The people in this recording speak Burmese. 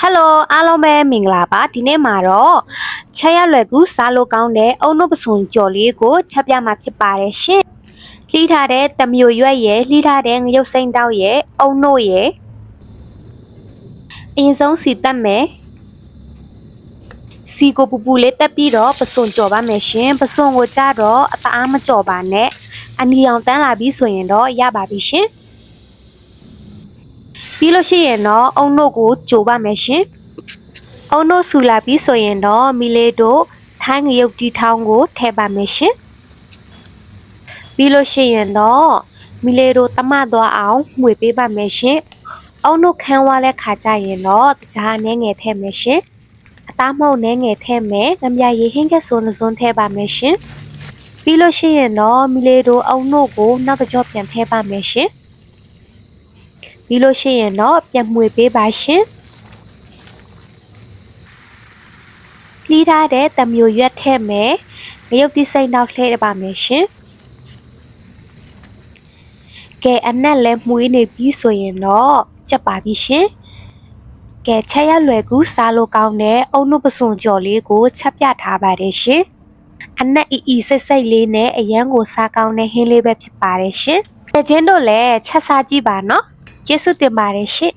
ဟယ်လိုအားလုံးပဲမင်္ဂလာပါဒီနေ့မှာတော့ချက်ရလွယ်ကူစားလို့ကောင်းတဲ့အုံနုပစုံကြော်လေးကိုချက်ပြမှာဖြစ်ပါတယ်ရှင်လှီးထားတဲ့တမျိုးရွက်ရယ်လှီးထားတဲ့ငရုတ်စိမ့်တောက်ရယ်အုံနို့ရယ်အရင်ဆုံးစီတက်မယ်စီကိုပူပူလေးတက်ပြီးတော့ပစုံကြော်ပါမယ်ရှင်ပစုံကိုကြတော့အသားမကြော်ပါနဲ့အနီအောင်တန်းလာပြီဆိုရင်တော့ရပါပြီရှင် ပြီးလို့ရှိရင်တော့အုံနို့ကိုကြိုပါမယ်ရှင်။အုံနို့ဆူလာပြီးဆိုရင်တော့မီလေးတို့ထိုင်းငရုတ်တီထောင်းကိုထည့်ပါမယ်ရှင်။ပြီးလို့ရှိရင်တော့မီလေးတို့တမသွားအောင်မှွေပေးပါမယ်ရှင်။အုံနို့ခန်းဝါတဲ့ခါကျရင်တော့တကြားအနေငယ်ထည့်မယ်ရှင်။အသားမုတ်နဲ့ငယ်ထည့်မယ်။ငမြရေဟင်းကစွန်းစွန်းထည့်ပါမယ်ရှင်။ပြီးလို့ရှိရင်တော့မီလေးတို့အုံနို့ကိုနောက်တစ်ကြော့ပြန်ထည့်ပါမယ်ရှင်။ ပြီးလို့ရှိရင်တော့ပြန်မှွေပေးပါရှင်။လှီးထားတဲ့တမျိုးရွက်ထည့်မယ်။ငရုတ်တိစိမ့်တော့လှည့်ပါမယ်ရှင်။ကဲအနက်လည်းမှွေးနေပြီဆိုရင်တော့ချက်ပါပြီရှင်။ကဲချက်ရလွယ်ကူစားလို့ကောင်းတဲ့အုံနုပစုံကြော်လေးကိုချက်ပြထားပါတယ်ရှင်။အနက်အီအီစိတ်စိတ်လေးနဲ့အရန်ကိုစားကောင်းတဲ့ဟင်းလေးပဲဖြစ်ပါတယ်ရှင်။ကြချင်းတို့လည်းချက်စားကြည့်ပါနော်။ ကျေးဇူးတင်ပါတယ်ရှင့်